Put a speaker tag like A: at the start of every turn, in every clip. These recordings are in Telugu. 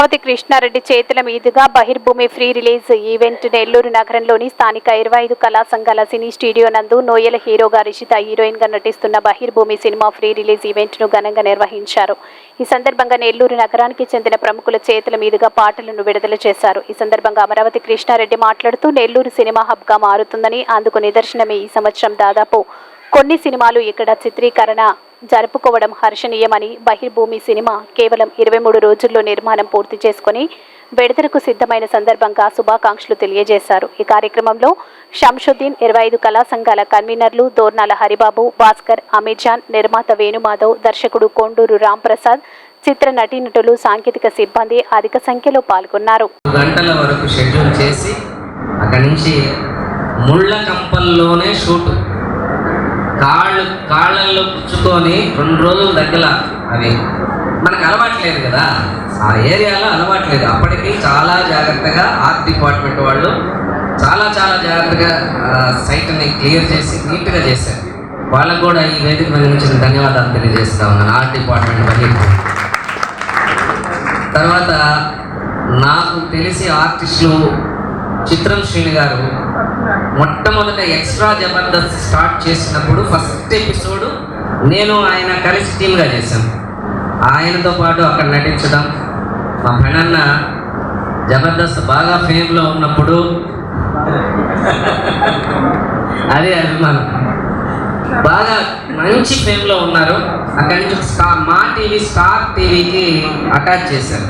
A: అమరావతి కృష్ణారెడ్డి చేతుల మీదుగా Bahirbhoomi pre release event Nellore నగరంలోని స్థానిక ఇరవై ఐదు కళా సంఘాల సినీ స్టూడియో నందు నోయల హీరోగా రిషిత హీరోయిన్గా నటిస్తున్న బహిర్భూమి సినిమా ఫ్రీ రిలీజ్ ఈవెంట్ను ఘనంగా నిర్వహించారు. ఈ సందర్భంగా నెల్లూరు నగరానికి చెందిన ప్రముఖుల చేతుల మీదుగా పాటలను విడుదల చేశారు. ఈ సందర్భంగా అమరావతి కృష్ణారెడ్డి మాట్లాడుతూ నెల్లూరు సినిమా హబ్గా మారుతుందని అందుకు నిదర్శనమే ఈ సంవత్సరం దాదాపు కొన్ని సినిమాలు ఇక్కడ చిత్రీకరణ జరుపుకోవడం హర్షణీయమని బహిర్భూమి సినిమా కేవలం ఇరవై మూడు రోజుల్లో నిర్మాణం పూర్తి చేసుకుని విడుదలకు సిద్ధమైన సందర్భంగా శుభాకాంక్షలు తెలియజేశారు. ఈ కార్యక్రమంలో షంషుద్దీన్ ఇరవై ఐదు కళా సంఘాల కన్వీనర్లు దోర్నాల హరిబాబు భాస్కర్ అమీజాన్ నిర్మాత వేణుమాధవ్ దర్శకుడు కొండూరు రాంప్రసాద్ చిత్ర నటీనటులు సాంకేతిక సిబ్బంది అధిక సంఖ్యలో పాల్గొన్నారు.
B: గంటల వరకు షెడ్యూల్ చేసి అక్కడి నుంచి ముళ్ళ కంపల్లోనే షూట్. కాళ్ళు కాళ్ళల్లో పుచ్చుకొని రెండు రోజుల దగ్గర అవి. మనకు అలవాట్లేదు కదా. ఆ ఏరియాలో అలవాట్లేదు అప్పటికి చాలా జాగ్రత్తగా ఆర్ట్ డిపార్ట్మెంట్ వాళ్ళు చాలా చాలా జాగ్రత్తగా సైట్ని క్లియర్ చేసి నీట్గా చేశారు. వాళ్ళకు కూడా ఈ వేదిక మీద నుంచి ధన్యవాదాలు తెలియజేస్తా ఉన్నాను. ఆర్ట్ డిపార్ట్మెంట్ పని తర్వాత నాకు తెలిసి ఆర్టిస్టులు చిత్రం శ్రీని గారు మొట్టమొదట ఎక్స్ట్రా జబర్దస్త్ స్టార్ట్ చేసినప్పుడు ఫస్ట్ ఎపిసోడ్ నేను ఆయన కలిసి టీమ్గా చేశాను ఆయనతో పాటు అక్కడ నటించడం మా పెనన్న జబర్దస్త్ బాగా ఫేమ్లో ఉన్నప్పుడు అదే అభిమానం. బాగా మంచి ఫేమ్లో ఉన్నారు. అక్కడి నుంచి స్టార్ మా టీవీ స్టార్ టీవీకి అటాచ్ చేశారు.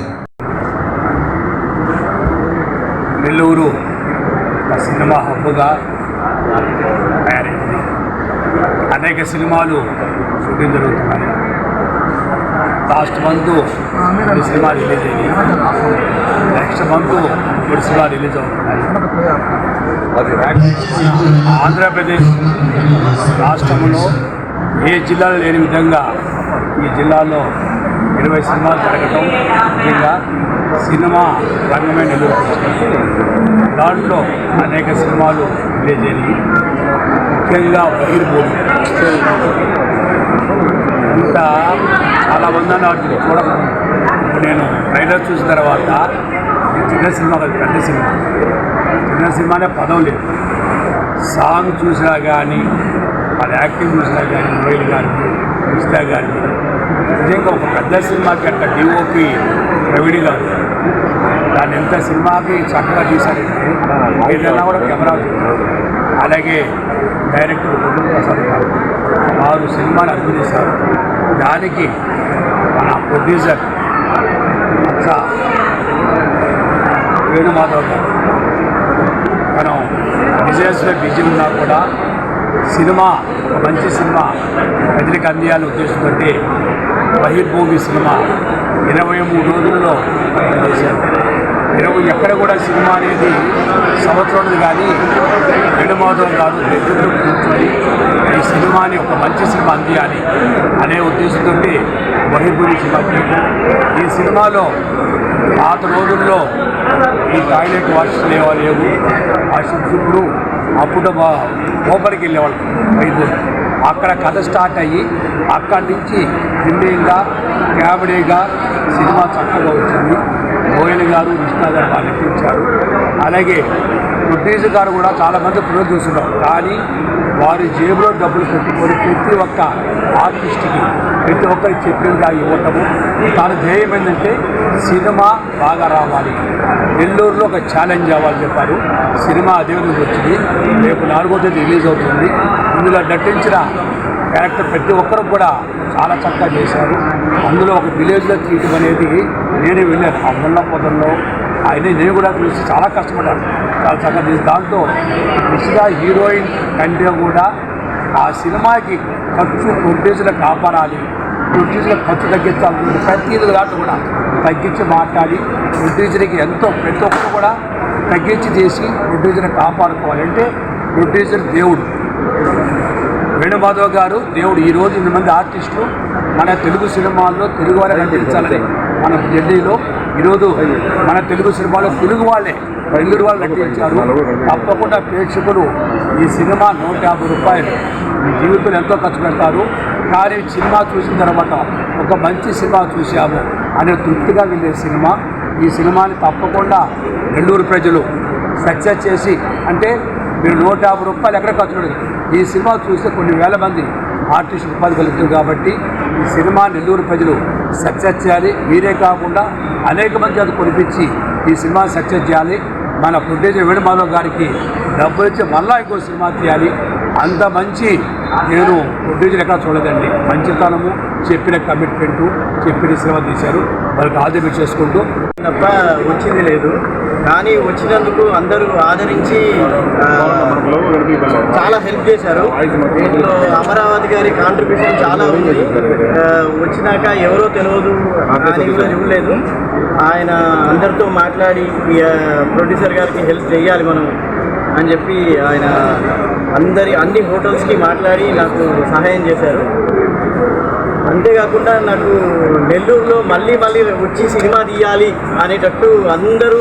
C: నెల్లూరు. సినిమా హబ్బుగా తయారైంది. అనేక సినిమాలు షూటింగ్ జరుగుతున్నాయి. లాస్ట్ మంత్ కొన్ని సినిమా రిలీజ్ అయ్యాయి. నెక్స్ట్ మంత్ కొన్ని సినిమా రిలీజ్ అవుతున్నాయి. ఆంధ్రప్రదేశ్ రాష్ట్రంలో ఏ జిల్లాలో లేని విధంగా ఈ జిల్లాలో ఇరవై సినిమాలు జరగటం ముఖ్యంగా సినిమా రంగమే నిలుస్తుంది దాంట్లో అనేక సినిమాలు విలేజ్ అయ్యాయి ముఖ్యంగా ఇంకా ఇంత చాలా మంది అన్నారు చూడకుండా ఇప్పుడు నేను ట్రైలర్ చూసిన తర్వాత చిన్న సినిమా కాదు పెద్ద సినిమా. చిన్న సినిమానే పదం లేదు. సాంగ్ చూసినా కానీ వాళ్ళ యాక్టింగ్ చూసినా కానీ రోహిల్ కానీ చూసినా కానీ నిజంగా ఒక పెద్ద సినిమాకి అంత డిఓపి ప్రవీణ్ గారు. దాన్ని ఎంత సినిమాకి చక్కగా తీశారంటే ఏదైనా కూడా కెమెరా అలాగే డైరెక్టర్ గుండూ ప్రసాద్ గారు. వారు సినిమాని అభినందిస్తారు దానికి మన ప్రొడ్యూసర్ వేణుమాధవ్ గారు. మనం బిజినెస్లో బిజీ ఉన్నా కూడా సినిమా ఒక మంచి సినిమా ప్రజలకు అందియాలని ఉద్దేశంతో బహిర్భూమి సినిమా. ఇరవై మూడు రోజుల్లో చేశారు ఇరవై ఎక్కడ కూడా సినిమా అనేది సంవత్సరం కానీ వేణుమాధవ్ గారు దగ్గరలో కూర్చొని ఈ సినిమాని ఒక మంచి సినిమా అందియాలి అనే ఉద్దేశంతో బహిర్భూమి సినిమా ఈ సినిమాలో పాత రోజుల్లో ఈ టాయిలెట్ వాష్ లేవా లేవు వాషింగ్స్ అప్పుడు మా లోపలికి వెళ్ళేవాళ్ళు. వైద్యులు అక్కడ కథ స్టార్ట్ అయ్యి అక్కడి నుంచి దిల్లీగా క్యాబడీగా సినిమా చక్కగా వచ్చింది. గోయల్ గారు కృష్ణ గారు బాగా నటించారు. అలాగే ప్రొడ్యూసర్ గారు కూడా చాలామంది ప్రొడ్యూస్ కానీ వారి జేబులో డబ్బులు పెట్టుకొని ప్రతి ఒక్క ఆర్టిస్ట్కి ప్రతి ఒక్కరికి చెప్పినగా ఇవ్వటము తన ధ్యేయం ఏంటంటే సినిమా బాగా రావాలి. నెల్లూరులో ఒక ఛాలెంజ్ అవ్వాలని చెప్పారు. సినిమా అదే విధంగా వచ్చింది. రేపు నాలుగో తేదీ రిలీజ్ అవుతుంది. ఇందులో నటించిన క్యారెక్టర్ ప్రతి ఒక్కరు కూడా చాలా చక్కగా చేశారు. అందులో ఒక విలేజ్లో తీయటం అనేది నేనే వెళ్ళాను ఆ ముళ్ళ పొదల్లో ఆయన నేను కూడా చూసి చాలా కష్టపడ్డాను. చాలా చక్కగా తీసి దాంతో నిశ్చిత హీరోయిన్ కంటే కూడా ఆ సినిమాకి ఖర్చు ప్రొడ్యూసర్లు కాపాడాలి. ప్రొడ్యూసర్ల ఖర్చు తగ్గించాలి ప్రతి దాంట్లో కూడా తగ్గించి మాట్లాడి ప్రొడ్యూసర్కి ఎంతో ప్రతి ఒక్కరు కూడా తగ్గించి చేసి ప్రొడ్యూసర్ని కాపాడుకోవాలంటే ప్రొడ్యూసర్ దేవుడు. వేణుమాధవ్ గారు దేవుడు ఈ రోజు ఇంతమంది ఆర్టిస్టులు మన తెలుగు సినిమాల్లో తెలుగు వారే నటించాలని మన ఢిల్లీలో ఈరోజు మన తెలుగు సినిమాలో తెలుగు వాళ్ళే తెలుగు వాళ్ళు నటించారు. తప్పకుండా ప్రేక్షకులు ఈ సినిమా నూట యాభై రూపాయలు. మీ జీవితంలో ఎంతో ఖర్చు పెడతారు. కానీ సినిమా చూసిన తర్వాత ఒక మంచి సినిమా చూశాము అనే తృప్తిగా వెళ్ళే సినిమా. ఈ సినిమాని తప్పకుండా నెల్లూరు ప్రజలు సక్సెస్ చేసి అంటే మీరు నూట యాభై రూపాయలు ఎక్కడ ఖర్చు పెట్టదు ఈ సినిమా చూస్తే కొన్ని వేల మంది ఆర్టిస్టులు ఉపాధి కలుగుతుంది కాబట్టి ఈ సినిమా నెల్లూరు ప్రజలు సక్సెస్ చేయాలి. మీరే కాకుండా అనేక మంది అది కొనిపించి ఈ సినిమా సక్సెస్ చేయాలి. మన ప్రొడ్యూసర్ వేణుమాధవ్ గారికి డబ్బులు ఇచ్చి మళ్ళా ఇంకో సినిమా తీయాలి. అంత మంచి నేను ప్రొడ్యూసర్ ఎక్కడ చూడదండి మంచితనము చెప్పిన కమిట్మెంటు చెప్పిన సినిమా తీశారు. వాళ్ళకి ఆదరణ చేసుకుంటూ.
D: తప్ప వచ్చింది లేదు. కానీ వచ్చినందుకు అందరూ ఆదరించి చాలా హెల్ప్ చేశారు. దీంట్లో అమరావతి గారి కాంట్రిబ్యూషన్ చాలా ఉంది. వచ్చినాక ఎవరో తెలియదు ఆయన కూడా చూడలేదు. ఆయన అందరితో మాట్లాడి ప్రొడ్యూసర్ గారికి హెల్ప్ చేయాలి మనం అని చెప్పి ఆయన అందరి అన్ని హోటల్స్కి మాట్లాడి నాకు సహాయం చేశారు. అంతేకాకుండా నాకు నెల్లూరులో మళ్ళీ మళ్ళీ వచ్చి సినిమా తీయాలి అనేటట్టు అందరూ